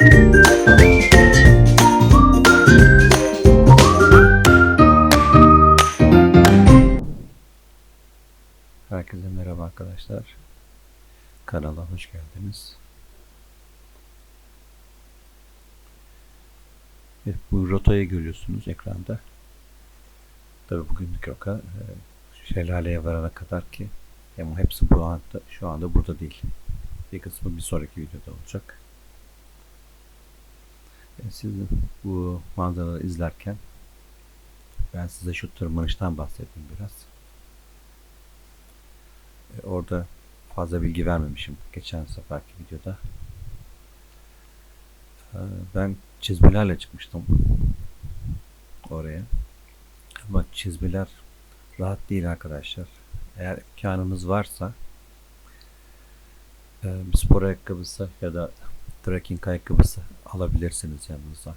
Herkese merhaba arkadaşlar. Kanala hoş geldiniz. Evet, bu rotayı görüyorsunuz ekranda. Tabii bugünlük roka e, şelaleye varana kadar ki ama hepsi bu anda şu anda burada değil. Bir kısmı bir sonraki videoda olacak. E, Siz bu manzaraları izlerken ben size şu tırmanıştan bahsedeyim biraz. E, Orada fazla bilgi vermemişim geçen seferki videoda. E, Ben çizmelerle çıkmıştım oraya. Ama çizmeler rahat değil arkadaşlar. Eğer imkanınız varsa e, spor ayakkabısı ya da trekking ayakkabısı alabilirsiniz yanınıza.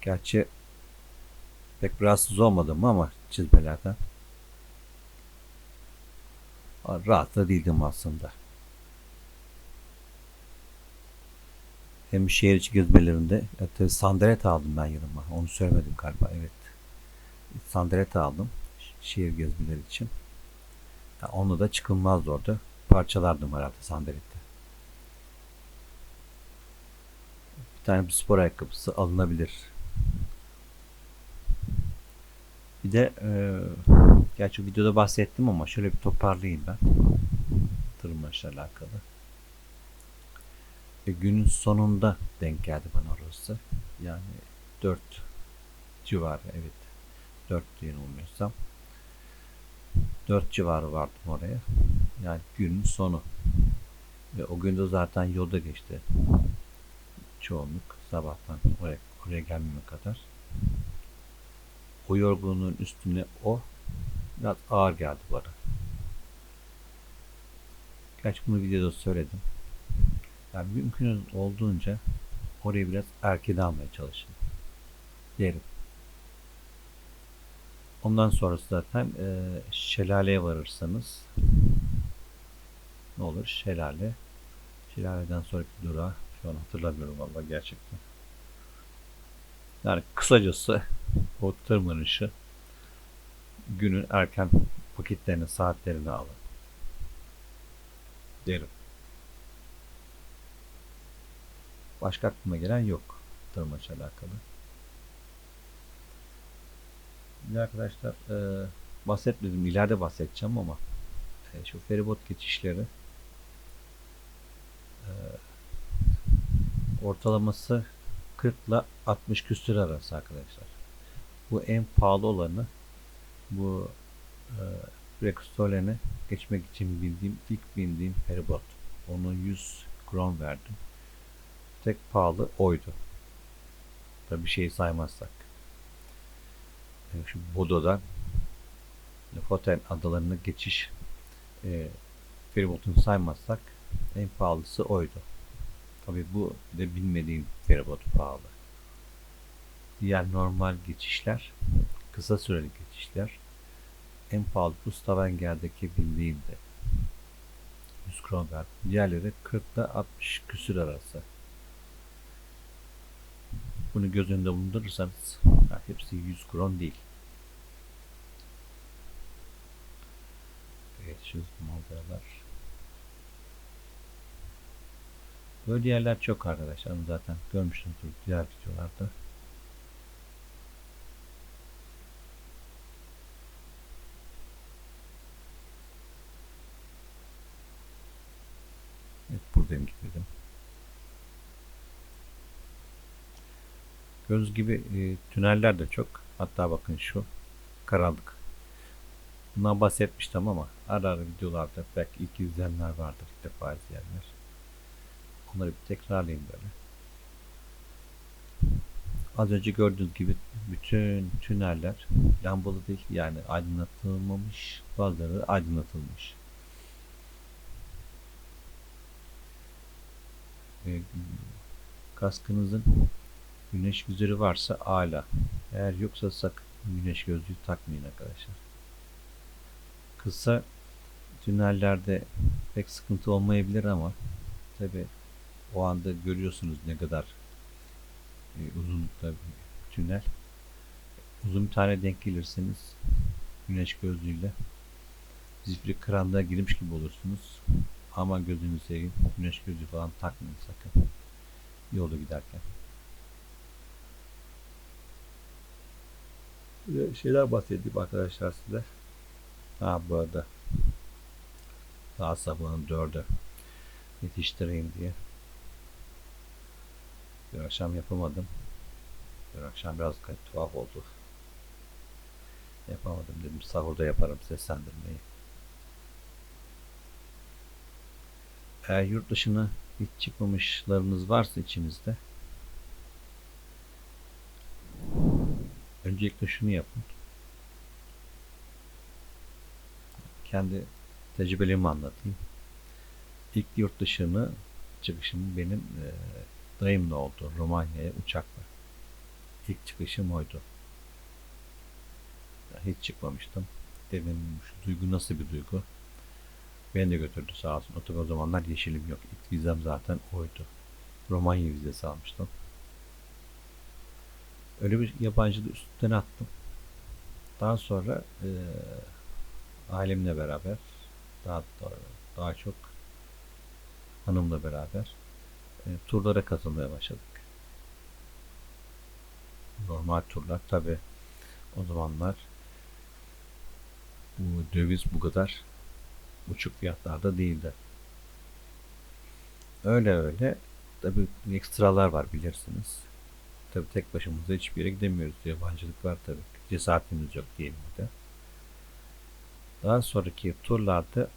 Gerçi pek rahatsız olmadım ama çizmelerden. Rahat da değildim aslında. Hem şehir içi gezmelerinde e, tabii sandalet aldım ben yanıma. Onu söylemedim galiba. Evet. Sandalet aldım. Şehir gezmeleri için. Onunla da çıkılmazdı orada. Parçalardım herhalde sandalette. Bir tane bir spor ayakkabısı alınabilir. Bir de e, gerçi videoda bahsettim ama şöyle bir toparlayayım ben. Tırmanışla alakalı. E, günün sonunda denk geldi bana orası. Yani 4 civarı evet. 4 diye olmuyorsam. 4 civarı vardım oraya. Yani günün sonu. Ve o gün de zaten yolda geçti. Çoğunluk sabahtan oraya, oraya gelmeme kadar. O yorgunluğun üstüne o biraz ağır geldi bana. Gerçi bunu videoda söyledim. Yani mümkün olduğunca orayı biraz erken almaya çalışın. Derim. Ondan sonrası zaten e, şelaleye varırsanız ne olur? Şelale. Şelaleden sonraki durağı şu hatırlamıyorum valla gerçekten. Yani kısacası o tırmanışı günün erken vakitlerini, saatlerini alın. Derim. Başka aklıma gelen yok tırmanışla alakalı. Şimdi arkadaşlar e, bahsetmedim. ileride bahsedeceğim ama e, şu feribot geçişleri ortalaması 40 ile 60 küsür arası arkadaşlar. Bu en pahalı olanı bu e, Rextolen'e geçmek için bildiğim ilk bindiğim feribot. Onu 100 kron verdim. Tek pahalı oydu. Tabi bir şey saymazsak. E, şu Bodo'dan Lofoten adalarına geçiş e, feribotunu saymazsak en pahalısı oydu. Tabi bu de bilmediğim feribot pahalı. Diğer normal geçişler, kısa süreli geçişler en pahalı bu Stavanger'deki bindiğimde 100 kron verdim. Diğerleri 40 ile 60 küsür arası. Bunu göz önünde bulundurursanız hepsi 100 kron değil. Evet şu manzaralar. Böyle yerler çok arkadaşlar. Onu zaten görmüşsünüzdür diğer videolarda. Evet buradayım dedim. Gördüğünüz gibi e, tüneller de çok. Hatta bakın şu karanlık. Bundan bahsetmiştim ama ara ara videolarda belki ilk izleyenler vardır ilk defa izleyenler. Onları bir tekrarlayayım böyle. Az önce gördüğünüz gibi bütün tüneller lambalı değil yani aydınlatılmamış bazıları aydınlatılmış. E, kaskınızın güneş gözleri varsa ala. Eğer yoksa sakın güneş gözlüğü takmayın arkadaşlar. Kısa tünellerde pek sıkıntı olmayabilir ama tabi O anda görüyorsunuz ne kadar e, uzunlukta bir tünel. Uzun bir tane denk gelirseniz güneş gözlüğüyle zifiri karanlığa girmiş gibi olursunuz. Aman gözünüzü seveyim. Güneş gözlüğü falan takmayın sakın. Yolda giderken. Böyle şeyler bahsedeyim arkadaşlar size. Ha bu arada daha sabahın dörde yetiştireyim diye. Bir akşam yapamadım. Bir akşam biraz tuhaf oldu. Yapamadım dedim. Sahurda yaparım seslendirmeyi. Eğer yurt dışına hiç çıkmamışlarınız varsa içinizde öncelikle şunu yapın. Kendi tecrübelerimi anlatayım. İlk yurt dışını çıkışım benim e, dayımla oldu. Romanya'ya uçakla. İlk çıkışım oydu. Hiç çıkmamıştım. Dedim şu duygu nasıl bir duygu? Beni de götürdü sağ olsun. O o zamanlar yeşilim yok. İlk vizem zaten oydu. Romanya vizesi almıştım. Öyle bir yabancılığı üstüne attım. Daha sonra e, ailemle beraber daha daha çok hanımla beraber e, turlara katılmaya başladık. Normal turlar tabi o zamanlar bu döviz bu kadar uçuk fiyatlarda değildi. Öyle öyle tabi ekstralar var bilirsiniz. Tabi tek başımıza hiçbir yere gidemiyoruz. Yabancılık var tabi. Cesaretimiz yok diyelim de. Daha sonraki turlarda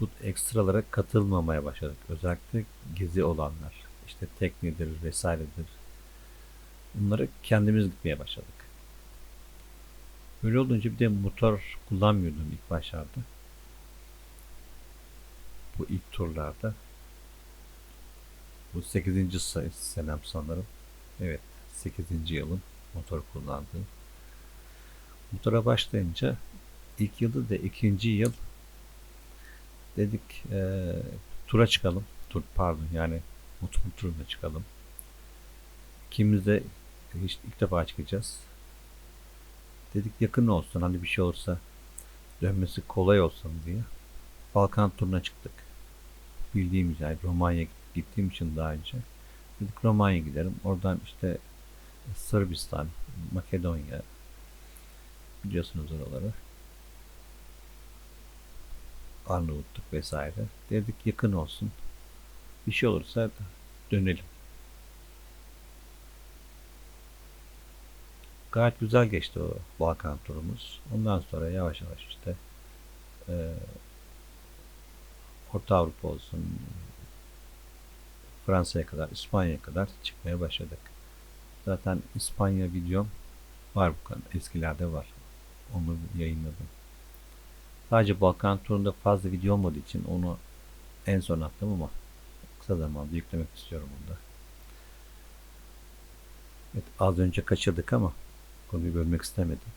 bu ekstralara katılmamaya başladık. Özellikle gezi olanlar. işte teknedir vesairedir. Bunları kendimiz gitmeye başladık. Böyle olunca bir de motor kullanmıyordum ilk başlarda. Bu ilk turlarda. Bu 8. senem sanırım. Evet 8. yılın motor kullandığım. Motora başlayınca ilk yılda da ikinci yıl dedik e, tura çıkalım. Tur pardon yani motor turuna çıkalım. İkimiz de hiç ilk defa çıkacağız. Dedik yakın olsun hani bir şey olursa dönmesi kolay olsun diye. Balkan turuna çıktık. Bildiğimiz yani Romanya gittiğim için daha önce. Dedik Romanya giderim. Oradan işte Sırbistan, Makedonya biliyorsunuz oraları. Arnavutluk vesaire. Dedik yakın olsun. Bir şey olursa dönelim. Gayet güzel geçti o Balkan turumuz. Ondan sonra yavaş yavaş işte e, Orta Avrupa olsun, Fransa'ya kadar, İspanya'ya kadar çıkmaya başladık. Zaten İspanya videom var bu kadar. Eskilerde var. Onu yayınladım. Sadece Balkan turunda fazla video olmadığı için onu en son attım ama kısa zamanda yüklemek istiyorum onu da. Evet, az önce kaçırdık ama konuyu bölmek istemedim.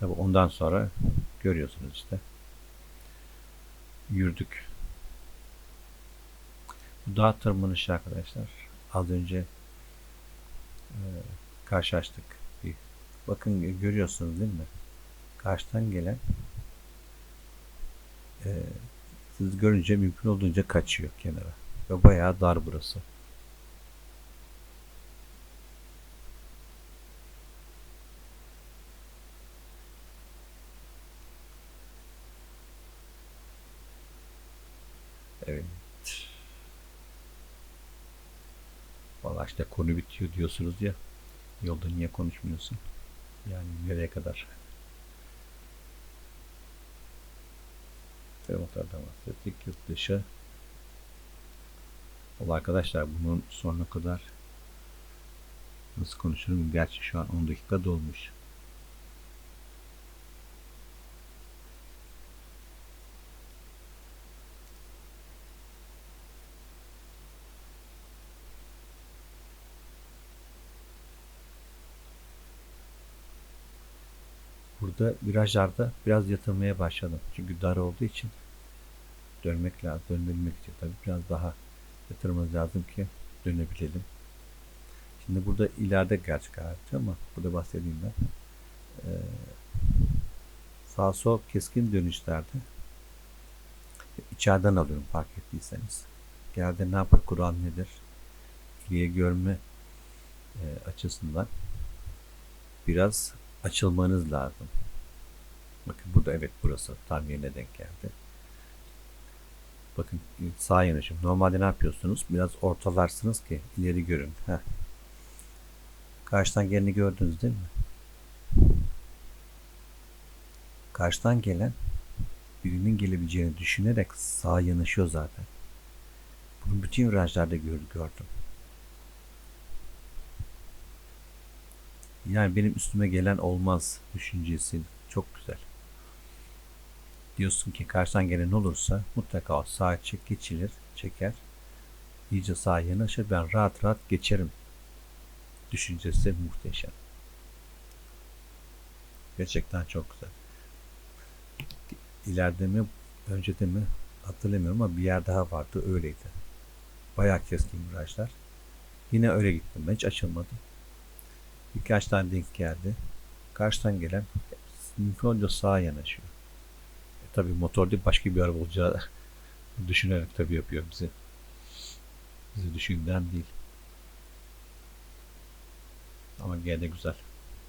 Tabi ondan sonra görüyorsunuz işte. Yürüdük. Bu dağ tırmanışı arkadaşlar. Az önce e, karşılaştık. Bir, bakın görüyorsunuz değil mi? Karşıdan gelen e, siz görünce mümkün olduğunca kaçıyor kenara. Ve bayağı dar burası. Evet. Valla işte konu bitiyor diyorsunuz ya. Yolda niye konuşmuyorsun? Yani nereye kadar? Fermatlardan bahsettik. Yurt dışı. Valla arkadaşlar bunun sonuna kadar nasıl konuşurum? Gerçi şu an 10 dakika dolmuş. Burada virajlarda biraz yatırmaya başladım. Çünkü dar olduğu için dönmek lazım. Döndürmek için tabii biraz daha yatırmamız lazım ki dönebilelim. Şimdi burada ileride gerçek araç ama burada bahsedeyim ben. Ee, sağ sol keskin dönüşlerde içeriden alıyorum fark ettiyseniz. Genelde ne yapar kural nedir? İleriye görme e, açısından biraz açılmanız lazım. Bakın burada evet burası tam yerine denk geldi. Bakın sağ yanaşım. Normalde ne yapıyorsunuz? Biraz ortalarsınız ki ileri görün. Heh. Karşıdan geleni gördünüz değil mi? Karşıdan gelen birinin gelebileceğini düşünerek sağa yanaşıyor zaten. Bunu bütün virajlarda gör- gördüm. Yani benim üstüme gelen olmaz düşüncesi çok güzel. Diyorsun ki karşıdan gelen olursa mutlaka o sağa çek geçilir, çeker. İyice sağa yanaşır ben rahat rahat geçerim. Düşüncesi muhteşem. Gerçekten çok güzel. İleride mi, önce de mi hatırlamıyorum ama bir yer daha vardı öyleydi. Bayağı keskin virajlar. Yine öyle gittim ben hiç açılmadım. Birkaç tane denk geldi. Karşıdan gelen mümkün sağa yanaşıyor. Tabii motor değil başka bir araba olacağı düşünerek tabii yapıyor bizi. Bizi düşünden değil. Ama gene güzel.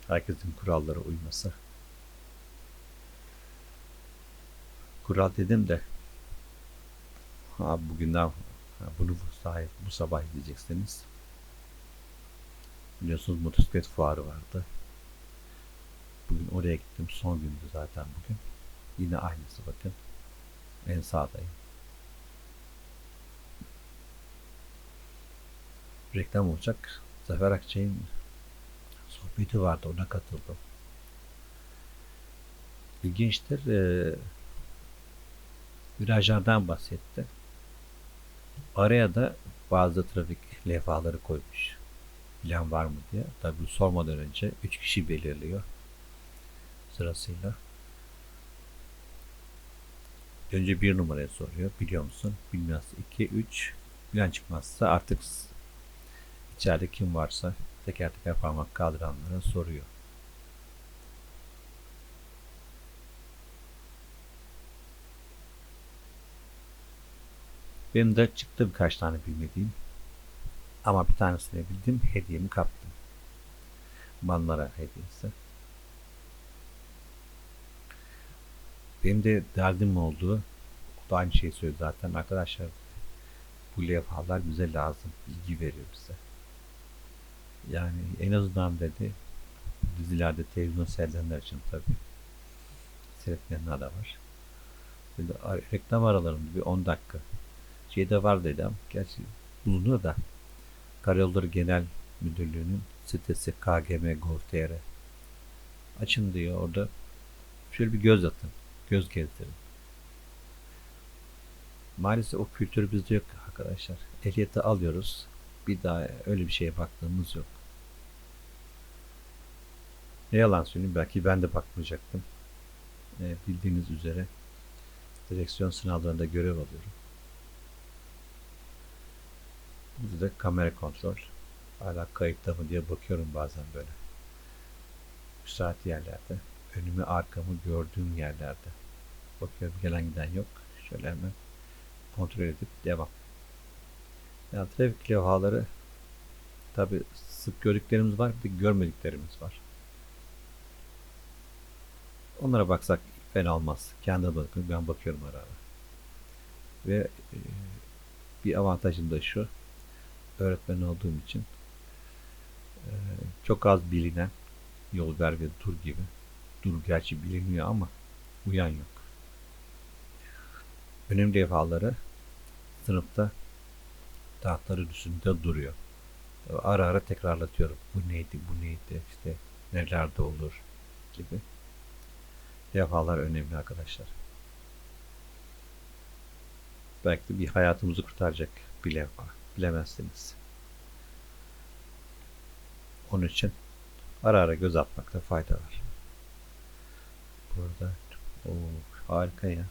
Herkesin kurallara uyması. Kural dedim de ha, bugünden bunu sahip bu sabah izleyeceksiniz. Biliyorsunuz motosiklet fuarı vardı. Bugün oraya gittim. Son gündü zaten bugün. Yine aynısı bakın. En sağdayım. Reklam olacak. Zafer Akçay'ın sohbeti vardı. Ona katıldım. İlginçtir. Ee, virajlardan bahsetti. Araya da bazı trafik levhaları koymuş. Bilen var mı diye. Tabii sormadan önce 3 kişi belirliyor sırasıyla. Önce bir numaraya soruyor. Biliyor musun? Bilmiyorsa 2, 3. Bilen çıkmazsa artık içeride kim varsa teker teker parmak kaldıranlara soruyor. Benim de çıktı birkaç tane bilmediğim. Ama bir tanesini bildim. Hediyemi kaptım. Banlara hediyesi. Benim de derdim oldu. O da aynı şeyi söyledi zaten. Arkadaşlar bu levhalar bize lazım. Bilgi veriyor bize. Yani en azından dedi dizilerde televizyon seyredenler için tabii seyretmeyenler de var. Böyle reklam aralarında bir 10 dakika şeyde var dedi ama gerçi bulunuyor da Karayolları Genel Müdürlüğü'nün sitesi kgm.gov.tr açın diyor orada şöyle bir göz atın göz gezdirin maalesef o kültür bizde yok arkadaşlar ehliyeti alıyoruz bir daha öyle bir şeye baktığımız yok ne yalan söyleyeyim belki ben de bakmayacaktım e, bildiğiniz üzere direksiyon sınavlarında görev alıyorum Burada da kamera kontrol. Hala kayıtta mı diye bakıyorum bazen böyle. Müsait yerlerde. Önümü arkamı gördüğüm yerlerde. Bakıyorum gelen giden yok. Şöyle hemen kontrol edip devam. Yani trafik levhaları tabi sık gördüklerimiz var bir de görmediklerimiz var. Onlara baksak fena olmaz. Kendi bakın ben bakıyorum ara ara. Ve e, bir avantajım da şu öğretmen olduğum için e, çok az bilinen yol ver ve dur gibi. Dur gerçi biliniyor ama uyan yok. Önemli defaları sınıfta tahtları üstünde duruyor. Ara ara tekrarlatıyorum. Bu neydi, bu neydi, işte nelerde olur gibi. Defalar önemli arkadaşlar. Belki de bir hayatımızı kurtaracak bir levha bilemezsiniz. Onun için ara ara göz atmakta fayda var. Burada o harika ya.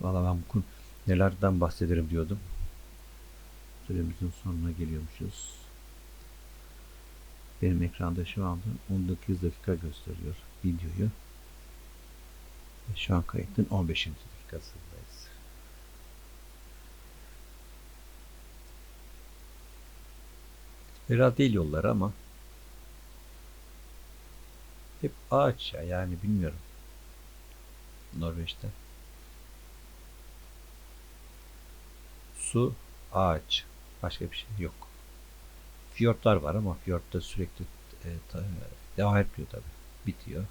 Valla ben bu nelerden bahsederim diyordum. Süremizin sonuna geliyormuşuz. Benim ekranda şu anda 19 dakika gösteriyor videoyu. Ve şu an kayıtın 15. dakikasındayız. Fena değil yollar ama hep ağaç ya yani bilmiyorum. Norveç'te. Su, ağaç. Başka bir şey yok. Fiyortlar var ama fiyortta sürekli e, ta- devam etmiyor tabi. Bitiyor.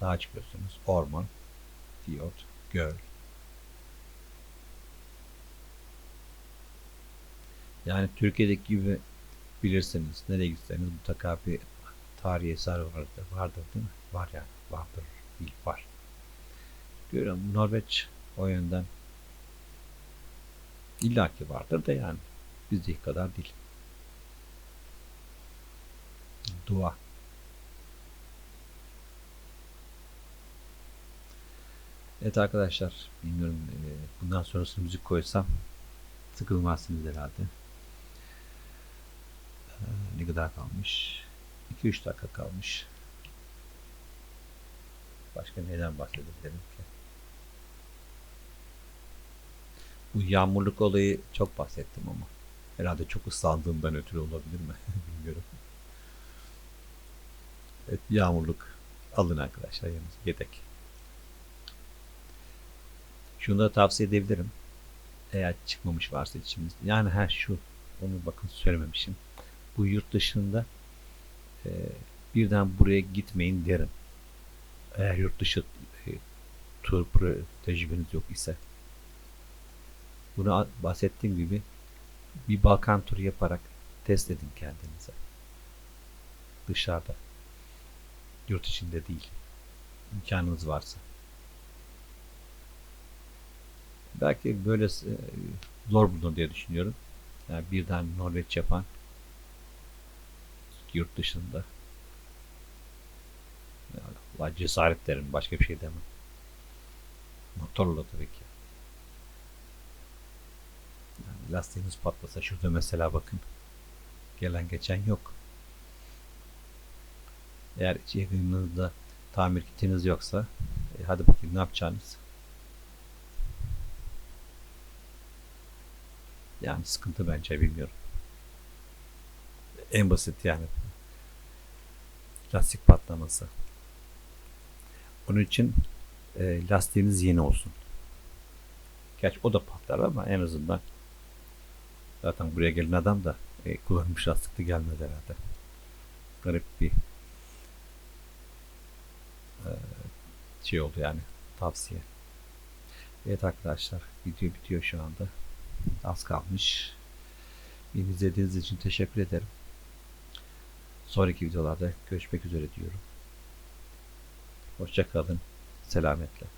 Dağa çıkıyorsunuz. Orman, fiyort, göl. Yani Türkiye'deki gibi bilirsiniz. Nereye gitseniz mutlaka bir tarihi eser vardır. Vardır değil mi? Var yani. Vardır. Değil, var. Görüyorum Norveç o yönden illaki vardır da yani bizdeki kadar değil. Dua. Evet arkadaşlar bilmiyorum e, bundan sonrasını müzik koysam sıkılmazsınız herhalde. E, ne kadar kalmış? 2-3 dakika kalmış. Başka neden bahsedebilirim ki? Bu yağmurluk olayı çok bahsettim ama. Herhalde çok ıslandığımdan ötürü olabilir mi? Bilmiyorum. Evet yağmurluk alın arkadaşlar yanınıza yedek. Şunu da tavsiye edebilirim. Eğer çıkmamış varsa içimiz. Yani ha şu onu bakın söylememişim. Bu yurt dışında e, birden buraya gitmeyin derim. Eğer yurt dışı e, tur tecrübeniz yok ise. Bunu bahsettiğim gibi bir Balkan turu yaparak test edin kendinize. Dışarıda. Yurt içinde değil. İmkanınız varsa. Belki böyle e, zor bulunur diye düşünüyorum. Yani birden Norveç yapan yurt dışında. Allah cesaret derim. Başka bir şey demem. Motorla tabii ki. Yani lastiğiniz patlasa şurada mesela bakın. Gelen geçen yok. Eğer iç yakınınızda tamir kitiniz yoksa e, hadi bakayım ne yapacağınız. Yani sıkıntı bence bilmiyorum. En basit yani. Lastik patlaması. Onun için e, lastiğiniz yeni olsun. Gerçi o da patlar ama en azından zaten buraya gelen adam da e, kullanılmış lastikli gelmedi herhalde. Garip bir e, şey oldu yani tavsiye. Evet arkadaşlar video bitiyor şu anda. Az kalmış. Beni izlediğiniz için teşekkür ederim. Sonraki videolarda görüşmek üzere diyorum. Hoşçakalın. Selametle.